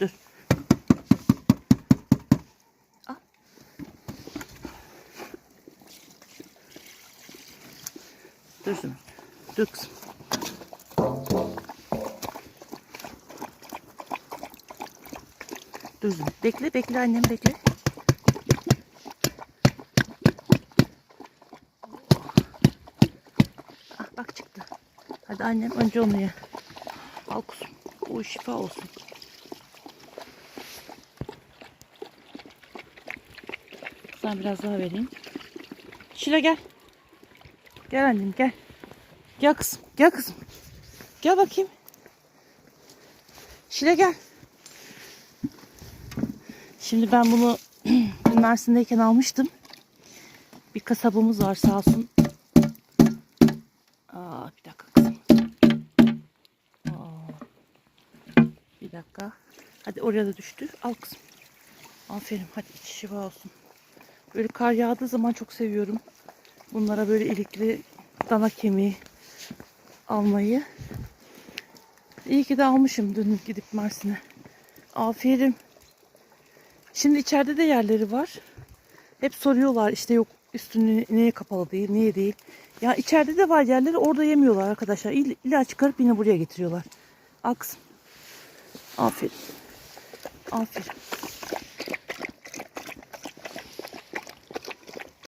Dur. Al. Dur Zümrüt. Dur kızım. Dur Zümrüt. Bekle bekle annem bekle. Ah bak çıktı. Hadi annem önce onu ye. Al kuzum. O şifa olsun. Sana biraz daha vereyim. Şila gel. Gel annem gel. Gel kızım. Gel kızım. Gel bakayım. Şile gel. Şimdi ben bunu Mersin'deyken almıştım. Bir kasabımız var sağ olsun. Aa, bir dakika kızım. Aa, bir dakika. Hadi oraya da düştü. Al kızım. Aferin. Hadi iç şifa olsun. Böyle kar yağdığı zaman çok seviyorum. Bunlara böyle ilikli dana kemiği almayı. İyi ki de almışım dün gidip Mersin'e. Aferin. Şimdi içeride de yerleri var. Hep soruyorlar işte yok üstünü niye kapalı değil, niye değil. Ya içeride de var yerleri orada yemiyorlar arkadaşlar. İlla çıkarıp yine buraya getiriyorlar. Kızım. Aferin. Aferin.